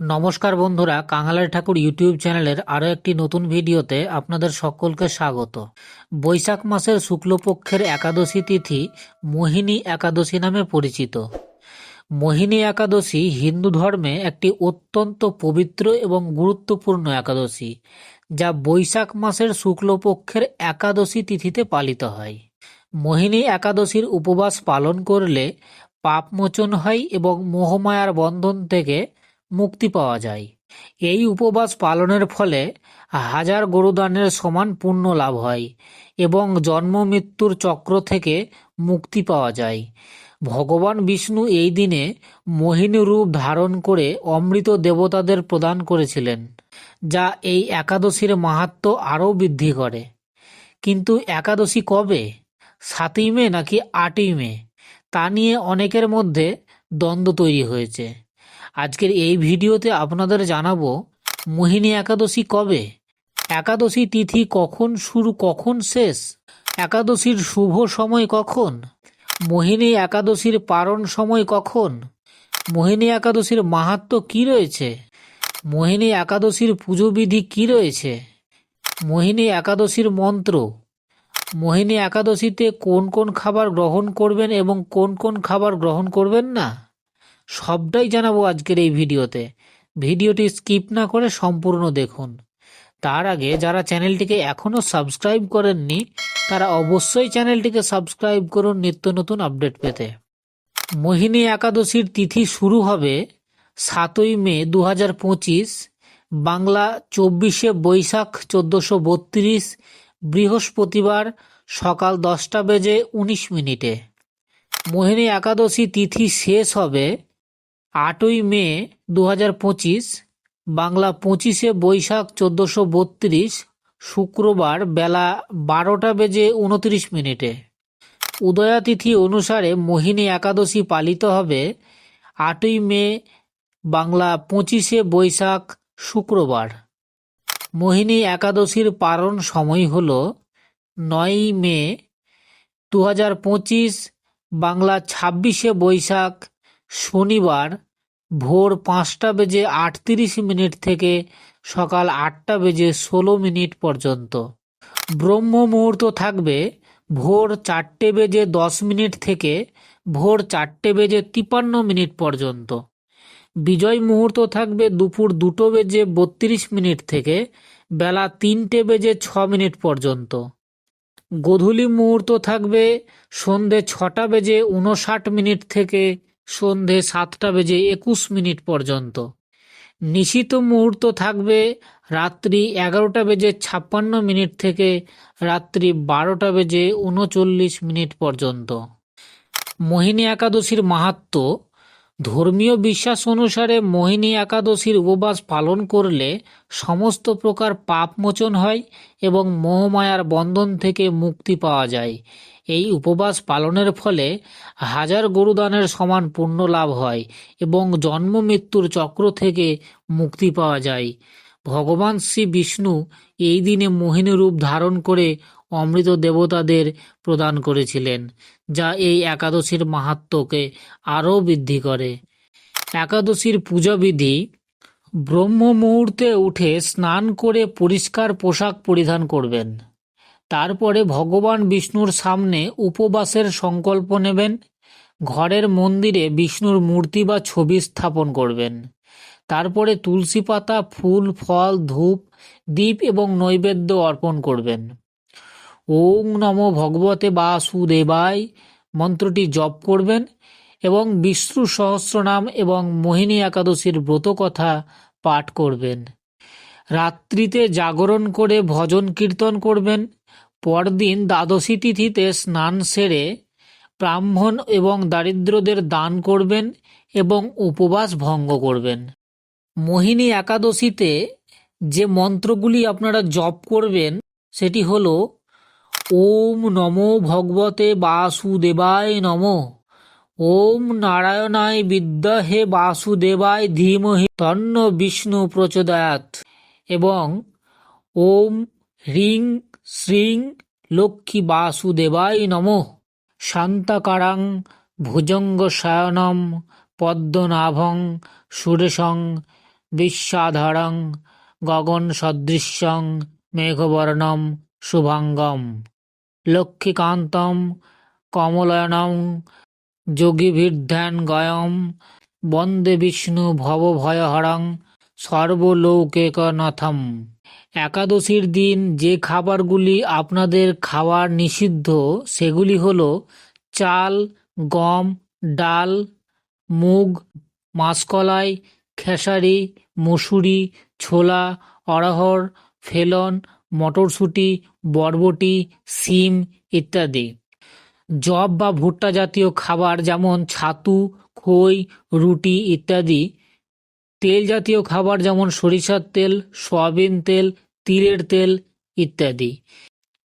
নমস্কার বন্ধুরা, কাঙালের ঠাকুর ইউটিউব চ্যানেলের আরও একটি নতুন ভিডিওতে আপনাদের সকলকে স্বাগত। বৈশাখ মাসের শুক্লপক্ষের একাদশী তিথি মোহিনী একাদশী নামে পরিচিত। মোহিনী একাদশী হিন্দু ধর্মে একটি অত্যন্ত পবিত্র এবং গুরুত্বপূর্ণ একাদশী, যা বৈশাখ মাসের শুক্লপক্ষের একাদশী তিথিতে পালিত হয়। মোহিনী একাদশীর উপবাস পালন করলে পাপমোচন হয় এবং মোহমায়ার বন্ধন থেকে মুক্তি পাওয়া যায়। এই উপবাস পালনের ফলে হাজার গরুদানের সমান পুণ্য লাভ হয় এবং জন্ম মৃত্যুর চক্র থেকে মুক্তি পাওয়া যায়। ভগবান বিষ্ণু এই দিনে মোহিনী রূপ ধারণ করে অমৃত দেবতাদের প্রদান করেছিলেন, যা এই একাদশীর মাহাত্ম্য আরও বৃদ্ধি করে। কিন্তু একাদশী কবে? সাতই মে নাকি আটই মে? তা নিয়ে অনেকের মধ্যে দ্বন্দ্ব তৈরি হয়েছে। আজকের এই ভিডিওতে আপনাদের জানাব, মোহিনী একাদশী কবে? একাদশী তিথি কখন শুরু, কখন শেষ? একাদশীর শুভ সময় কখন? মোহিনী একাদশীর পারণ সময় কখন? মোহিনী একাদশীর মাহাত্ম্য কি রয়েছে? মোহিনী একাদশীর পুজোবিধি কি রয়েছে? মোহিনী একাদশীর মন্ত্র। মোহিনী একাদশীতে কোন কোন খাবার গ্রহণ করবেন এবং কোন কোন খাবার গ্রহণ করবেন না? সবটাই জানাব আজকের এই ভিডিওতে। ভিডিওটি স্কিপ না করে সম্পূর্ণ দেখুন। তার আগে যারা চ্যানেলটিকে এখনও সাবস্ক্রাইব করেননি, তারা অবশ্যই চ্যানেলটিকে সাবস্ক্রাইব করুন নিত্য নতুন আপডেট পেতে। মোহিনী একাদশীর তিথি শুরু হবে সাতই মে দু হাজার পঁচিশ, বাংলা চব্বিশে বৈশাখ চোদ্দোশো বত্রিশ, বৃহস্পতিবার সকাল দশটা বেজে উনিশ মিনিটে। মোহিনী একাদশী তিথি শেষ হবে আটই মে দু পঁচিশ, বাংলা পঁচিশে বৈশাখ চোদ্দোশো বত্রিশ, শুক্রবার বেলা বারোটা বেজে উনত্রিশ মিনিটে। উদয়াতিথি অনুসারে মোহিনী একাদশী পালিত হবে আটই মে, বাংলা পঁচিশে বৈশাখ, শুক্রবার। মোহিনী একাদশীর পারণ সময় হল নয়ই মে দু হাজার পঁচিশ, বাংলা ছাব্বিশে বৈশাখ শনিবার ভোর পাঁচটা বেজে আটত্রিশ মিনিট থেকে সকাল আটটা বেজে ষোলো মিনিট পর্যন্ত। ব্রহ্ম মুহূর্ত থাকবে ভোর চারটে বেজে দশ মিনিট থেকে ভোর চারটে বেজে তিপান্ন মিনিট পর্যন্ত। বিজয় মুহূর্ত থাকবে দুপুর দুটো বেজে বত্রিশ মিনিট থেকে বেলা তিনটে বেজে ছ মিনিট পর্যন্ত। গোধূলি মুহূর্ত থাকবে সন্ধে ছটা বেজে উনষাট মিনিট থেকে সন্ধে সাতটা বেজে একুশ মিনিট পর্যন্ত। নিশিত মুহূর্ত থাকবে রাত্রি এগারোটা বেজে ছাপ্পান্ন মিনিট থেকে রাত্রি বারোটা বেজে উনচল্লিশ মিনিট পর্যন্ত। মোহিনী একাদশীর মাহাত্ম্য ধর্মীয় বিশ্বাস অনুসারে মোহিনী একাদশীর উপবাস পালন করলে সমস্ত প্রকার পাপ মোচন হয় এবং মোহমায়ার বন্ধন থেকে মুক্তি পাওয়া যায়। এই উপবাস পালনের ফলে হাজার গরুদানের সমান পুণ্য লাভ হয় এবং জন্ম মৃত্যুর চক্র থেকে মুক্তি পাওয়া যায়। ভগবান শ্রী বিষ্ণু এই দিনে মোহিনী রূপ ধারণ করে অমৃত দেবতাদের প্রদান করেছিলেন, যা এই একাদশীর মাহাত্ম্যকে আরও বৃদ্ধি করে। একাদশীর পূজাবিধি ব্রহ্ম মুহূর্তে উঠে স্নান করে পরিষ্কার পোশাক পরিধান করবেন। তারপরে ভগবান বিষ্ণুর সামনে উপবাসের সংকল্প নেবেন, ঘরের মন্দিরে বিষ্ণুর মূর্তি বা ছবি স্থাপন করবেন। তারপরে তুলসী পাতা, ফুল, ফল, ধূপ দ্বীপ এবং নৈবেদ্য অর্পণ করবেন। ওং নম ভগবতে বা বাসুদেবায়। মন্ত্রটি জপ করবেন এবং বিষ্ণু সহস্রনাম এবং মোহিনী একাদশীর ব্রত কথা পাঠ করবেন। রাত্রিতে জাগরণ করে ভজন কীর্তন করবেন। পরদিন দ্বাদশী তিথিতে স্নান সেরে ব্রাহ্মণ এবং দারিদ্রদের দান করবেন এবং উপবাস ভঙ্গ করবেন। মোহিনী একাদশীতে যে মন্ত্রগুলি আপনারা জপ করবেন, সেটি হল ওম নমো ভগবতে বাসুদেবায় নম। ওম নারায়ণায় বিদ্যাহে বাসুদেবায় ধীমহি। তন্ন বিষ্ণু প্রচোদয়াত এবং ওম হ্রিং শ্রীং লক্ষ্মী বাসুদেবায় নমঃ। শান্তাকারাং ভুজঙ্গ শায়নম পদ্মনাভং সুরেশং বিশ্বাধারং গগনসদৃশ্যং মেঘবর্ণম শুভাঙ্গম। লক্ষ্মীকান্তম কমলায়নম যোগীভির্ধ্যান গয়ম বন্দে বিষ্ণু ভব ভবভয়হরং, সর্বলৌকিকনাথম। একাদশীর দিন যে খাবারগুলি আপনাদের খাওয়ার নিষিদ্ধ, সেগুলি হল চাল, গম, ডাল, মুগ, মাসকলাই, খেসারি, মসুরি, ছোলা, অড়হর ফেলন, মটরশুঁটি, বরবটি, শিম ইত্যাদি। যব বা ভুট্টা জাতীয় খাবার যেমন ছাতু, খই, রুটি ইত্যাদি। তেল জাতীয় খাবার যেমন সরিষার তেল, সয়াবিন তেল, তিলের তেল ইত্যাদি।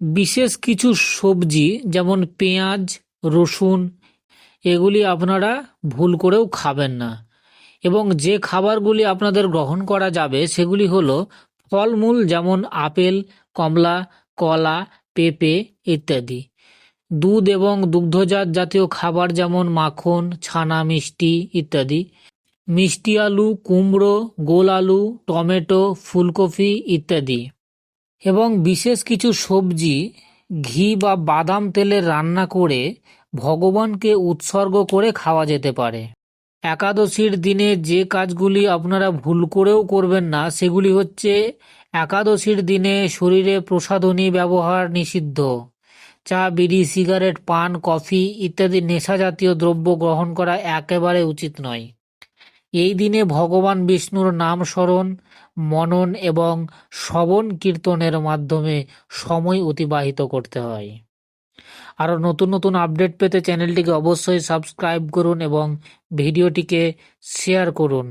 বিশেষ কিছু সবজি যেমন পেঁয়াজ, রসুন, এগুলি আপনারা ভুল করেও খাবেন না। এবং যে খাবারগুলি আপনাদের গ্রহণ করা যাবে সেগুলি হলো ফলমূল যেমন আপেল, কমলা, কলা, পেঁপে ইত্যাদি। দুধ এবং দুগ্ধজাত জাতীয় খাবার যেমন মাখন, ছানা, মিষ্টি ইত্যাদি। মিষ্টি আলু, কুমড়ো, গোল আলু, টমেটো, ফুলকপি ইত্যাদি। এবং বিশেষ কিছু সবজি, ঘি বা বাদাম তেলে রান্না করে ভগবানকে উৎসর্গ করে খাওয়া যেতে পারে। একাদশীর দিনে যে কাজগুলি আপনারা ভুল করেও করবেন না, সেগুলি হচ্ছে একাদশীর দিনে শরীরে প্রসাধনী ব্যবহার নিষিদ্ধ। চা, বিড়ি, সিগারেট, পান, কফি ইত্যাদি নেশা জাতীয় দ্রব্য গ্রহণ করা একেবারে উচিত নয়। এই দিনে ভগবান বিষ্ণুর নাম স্মরণ, মনন এবং শ্রবণ কীর্তনের মাধ্যমে সময় অতিবাহিত করতে হয়। আরও নতুন নতুন আপডেট পেতে চ্যানেলটিকে অবশ্যই সাবস্ক্রাইব করুন এবং ভিডিওটিকে শেয়ার করুন।